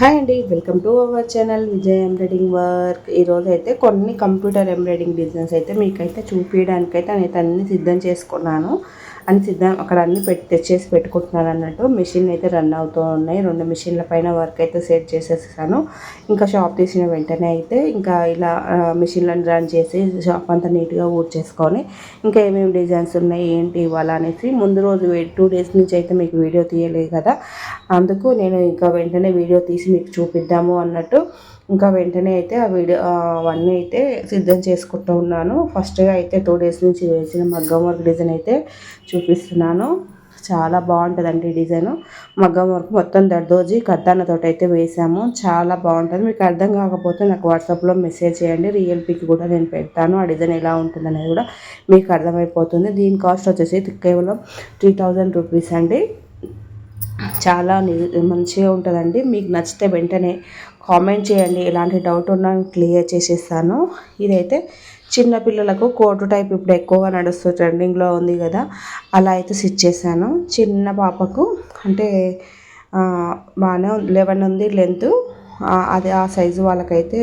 Hi అండి welcome to our channel Vijay embroidering work. ఈరోజు అయితే కొన్ని కంప్యూటర్ ఎంబ్రాయిడింగ్ డిజైన్స్ అయితే మీకైతే చూపించడానికైతే నేనైతే అన్ని సిద్ధం చేసుకున్నాను. అని సిద్ధం అక్కడ అన్ని పెట్టి తెచ్చేసి పెట్టుకుంటున్నాను అన్నట్టు. మిషన్ అయితే రన్ అవుతూ ఉన్నాయి. రెండు మిషన్ల పైన వర్క్ అయితే సెట్ చేసేసాను ఇంకా షాప్ తీసిన వెంటనే అయితే ఇంకా ఇలా మిషన్లను రన్ చేసి షాప్ అంతా నీట్గా ఊడ్ చేసుకొని ఇంకా ఏమేమి డిజైన్స్ ఉన్నాయి ఏంటి ఇవ్వాలా అనేసి ముందు రోజు టూ డేస్ నుంచి అయితే మీకు వీడియో తీయలేదు కదా. అందుకు నేను ఇంకా వెంటనే వీడియో తీసి మీకు చూపిద్దాము అన్నట్టు ఇంకా వెంటనే అయితే ఆ వీడియో అవన్నీ అయితే సిద్ధం చేసుకుంటూ ఉన్నాను. ఫస్ట్గా అయితే టూ డేస్ నుంచి వేసిన మగ్గం వర్క్ డిజైన్ అయితే చూపిస్తున్నాను. చాలా బాగుంటుందండి డిజైన్ మగ్గం వర్క్ మొత్తం దర్దోజి కద్దానతో అయితే వేసాము. చాలా బాగుంటుంది. మీకు అర్థం కాకపోతే నాకు వాట్సాప్లో మెసేజ్ చేయండి. రియల్ పిక్ కూడా నేను పెడతాను. ఆ డిజైన్ ఎలా ఉంటుంది అనేది కూడా మీకు అర్థమైపోతుంది. దీని కాస్ట్ వచ్చేసి కేవలం త్రీ థౌజండ్ రూపీస్ అండి. చాలా మంచిగా ఉంటుందండి. మీకు నచ్చితే వెంటనే కామెంట్ చేయండి. ఎలాంటి డౌట్ ఉన్నా క్లియర్ చేసేస్తాను. ఇదైతే చిన్నపిల్లలకు కోటు టైప్ ఇప్పుడు ఎక్కువగా నడుస్తుంది ట్రెండింగ్లో ఉంది కదా అలా అయితే స్టిచ్ చేశాను. చిన్న పాపకు అంటే బాగానే లెవెన్ ఉంది లెంత్. అది ఆ సైజు వాళ్ళకైతే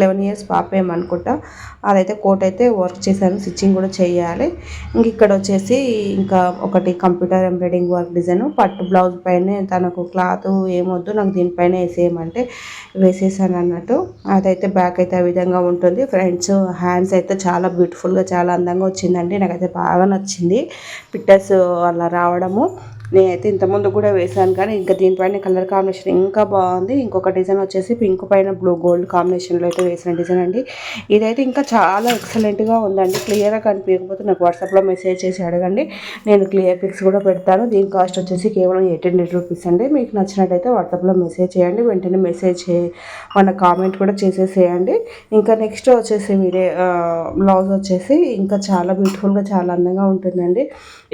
లెవెన్ ఇయర్స్ పాపేమనుకుంటా అదైతే కోట్ అయితే వర్క్ చేశాను స్టిచ్చింగ్ కూడా చేయాలి. ఇంక ఇక్కడ వచ్చేసి ఇంకా ఒకటి కంప్యూటర్ ఎంబ్రాయిడింగ్ వర్క్ డిజైన్ పట్టు బ్లౌజ్ పైన తనకు క్లాత్ ఏమొద్దు నాకు దీనిపైన వేసేయమంటే వేసేసాను అన్నట్టు. అదైతే బ్యాక్ అయితే ఆ విధంగా ఉంటుంది. ఫ్రంట్స్ హ్యాండ్స్ అయితే చాలా బ్యూటిఫుల్గా చాలా అందంగా వచ్చిందండి. నాకైతే బాగా నచ్చింది. పిట్టర్స్ అలా రావడము. నేనైతే ఇంతకుముందు కూడా వేసాను కానీ ఇంకా దీనిపైన కలర్ కాంబినేషన్ ఇంకా బాగుంది. ఇంకొక డిజైన్ వచ్చేసి పింక్ పైన బ్లూ గోల్డ్ కాంబినేషన్లో అయితే వేసిన డిజైన్ అండి. ఇదైతే ఇంకా చాలా ఎక్సలెంట్గా ఉందండి. క్లియర్గా కనిపించకపోతే నాకు వాట్సాప్లో మెసేజ్ చేసి అడగండి. నేను క్లియర్ పిక్స్ కూడా పెడతాను. దీని కాస్ట్ వచ్చేసి కేవలం ఎయిట్ హండ్రెడ్ రూపీస్ అండి. మీకు నచ్చినట్టయితే వాట్సాప్లో మెసేజ్ చేయండి. వెంటనే మెసేజ్ చేయి మన కామెంట్ కూడా చేసేసేయండి. ఇంకా నెక్స్ట్ వచ్చేసి వీడియో బ్లౌజ్ వచ్చేసి ఇంకా చాలా బ్యూటిఫుల్గా చాలా అందంగా ఉంటుందండి.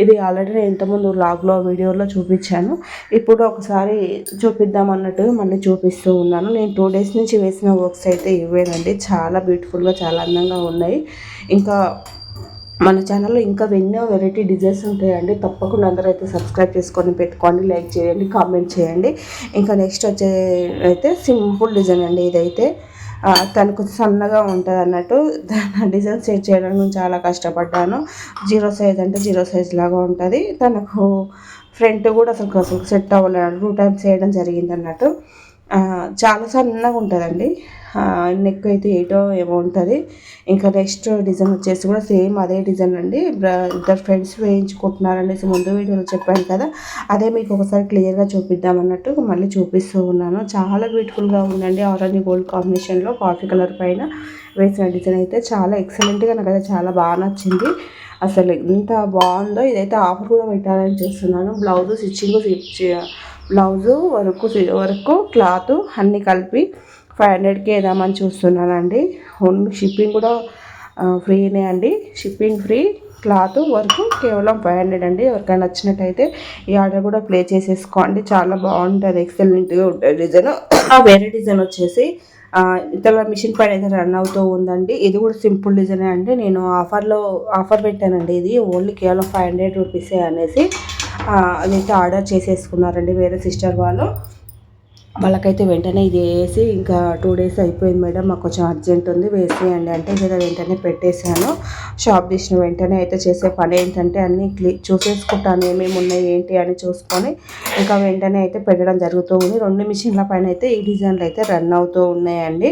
ఇది ఆల్రెడీ నేను ఇంతకుముందు లాగ్లో వీడియో వీడియోలో చూపించాను. ఇప్పుడు ఒకసారి చూపిద్దాం అన్నట్టు మళ్ళీ చూపిస్తూ ఉన్నాను. నేను టూ డేస్ నుంచి వేసిన వర్క్స్ అయితే ఇవేనండి చాలా బ్యూటిఫుల్గా చాలా అందంగా ఉన్నాయి. ఇంకా మన ఛానల్లో ఇంకా ఎన్నో వెరైటీ డిజైన్స్ ఉంటాయండి. తప్పకుండా అందరూ అయితే సబ్స్క్రైబ్ చేసుకొని పెట్టుకోండి లైక్ చేయండి కామెంట్ చేయండి. ఇంకా నెక్స్ట్ వచ్చే అయితే సింపుల్ డిజైన్ అండి ఇదైతే. తనకు సన్నగా ఉంటుంది అన్నట్టు దాని డిజైన్ సెట్ చేయడానికి చాలా కష్టపడ్డాను. జీరో సైజ్ అంటే జీరో సైజ్ లాగా ఉంటుంది. తనకు ఫ్రంట్ కూడా అసలు అసలు సెట్ అవ్వలేదు. టూ టైమ్స్ చేయడం జరిగింది అన్నట్టు. చాలా సన్నగా ఉంటుందండి. నెక్ అయితే ఎయిటో ఏమో ఉంటుంది. ఇంకా నెక్స్ట్ డిజైన్ వచ్చేసి కూడా సేమ్ అదే డిజైన్ అండి. ఇద్దరు ఫ్రెండ్స్ వేయించుకుంటున్నారనేసి ముందు వీడియోలో చెప్పాను కదా. అదే మీకు ఒకసారి క్లియర్గా చూపిద్దాం అన్నట్టు మళ్ళీ చూపిస్తూ ఉన్నాను. చాలా బ్యూటిఫుల్గా ఉందండి. ఆరెంజ్ గోల్డ్ కాంబినేషన్లో కాఫీ కలర్ పైన వేసిన డిజైన్ అయితే చాలా ఎక్సలెంట్గా నాకు అయితే చాలా బాగా నచ్చింది. అసలు ఎంత బాగుందో ఇదైతే ఆఫర్ కూడా పెట్టాలని చూస్తున్నాను. బ్లౌజ్ స్టిచ్చింగ్ బ్లౌజు వరకు వరకు క్లాత్ అన్నీ కలిపి ఫైవ్ హండ్రెడ్కి వేద్దామని చూస్తున్నానండి. ఓన్లీ షిప్పింగ్ కూడా ఫ్రీనే అండి. షిప్పింగ్ ఫ్రీ క్లాత్ వర్క్ కేవలం ఫైవ్ హండ్రెడ్ అండి. ఎవరికైనా నచ్చినట్టయితే ఈ ఆర్డర్ కూడా ప్లే చేసేసుకోండి. చాలా బాగుంటుంది. ఎక్సలెంట్గా ఉంటుంది డిజైన్. వేరే డిజైన్ వచ్చేసి ఇతర మిషన్ పైన అయితే రన్ అవుతూ ఉందండి. ఇది కూడా సింపుల్ డిజైన్ అండి. నేను ఆఫర్లో ఆఫర్ పెట్టానండి. ఇది ఓన్లీ కేవలం ఫైవ్ హండ్రెడ్ రూపీసే అనేసి అదైతే ఆర్డర్ చేసేసుకున్నారండి వేరే సిస్టర్ వాళ్ళు. వాళ్ళకైతే వెంటనే ఇది వేసి ఇంకా టూ డేస్ అయిపోయింది మేడం. మాకు కొంచెం అర్జెంట్ ఉంది. వేసేయండి అంటే కదా వెంటనే పెట్టేశాను. షాప్ తీసిన వెంటనే అయితే చేసే పని ఏంటంటే అన్నీ క్లీ చూసేసుకుంటాను ఏమేమి ఉన్నాయి ఏంటి అని చూసుకొని ఇంకా వెంటనే అయితే పెట్టడం జరుగుతూ ఉంది. రెండు మిషన్ల పైన అయితే ఈ డిజైన్లు అయితే రన్ అవుతూ ఉన్నాయండి.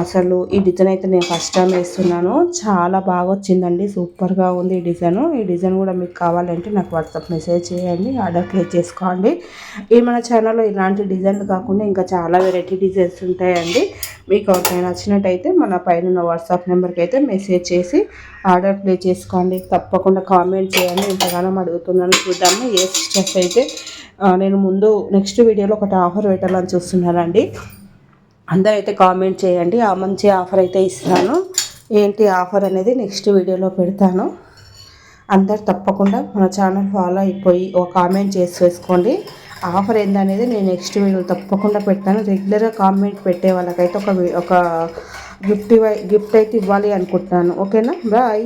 అసలు ఈ డిజైన్ అయితే నేను ఫస్ట్ టైం వేస్తున్నాను. చాలా బాగా వచ్చిందండి. సూపర్గా ఉంది ఈ డిజైన్. ఈ డిజైన్ కూడా మీకు కావాలంటే నాకు వాట్సాప్ మెసేజ్ చేయండి ఆర్డర్ క్లియర్ చేసుకోండి. ఈ మన ఛానల్లో ఇలాంటి డిజైన్లు కాకుండా కాకుండా ఇంకా చాలా వెరైటీ డిజైన్స్ ఉంటాయండి. మీకు ఎవరికైనా నచ్చినట్టయితే మన పైన వాట్సాప్ నెంబర్కి అయితే మెసేజ్ చేసి ఆర్డర్ ప్లే చేసుకోండి. తప్పకుండా కామెంట్ చేయండి. ఇంతగానో అడుగుతున్నాను చూద్దాము. ఏ సిస్టర్స్ అయితే నేను ముందు నెక్స్ట్ వీడియోలో ఒకటి ఆఫర్ పెట్టాలని చూస్తున్నానండి. అందరూ అయితే కామెంట్ చేయండి. ఆ మంచి ఆఫర్ అయితే ఇస్తాను. ఏంటి ఆఫర్ అనేది నెక్స్ట్ వీడియోలో పెడతాను. అందరు తప్పకుండా మన ఛానల్ ఫాలో అయిపోయి ఒక కామెంట్ చేసి వేసుకోండి. ఆఫర్ ఏందనేది నేను నెక్స్ట్ వీడియో తప్పకుండా పెడతాను. రెగ్యులర్గా కామెంట్ పెట్టే వాళ్ళకైతే ఒక ఒక గిఫ్ట్ గిఫ్ట్ అయితే ఇవ్వాలి అనుకుంటున్నాను. ఓకేనా? బాయ్.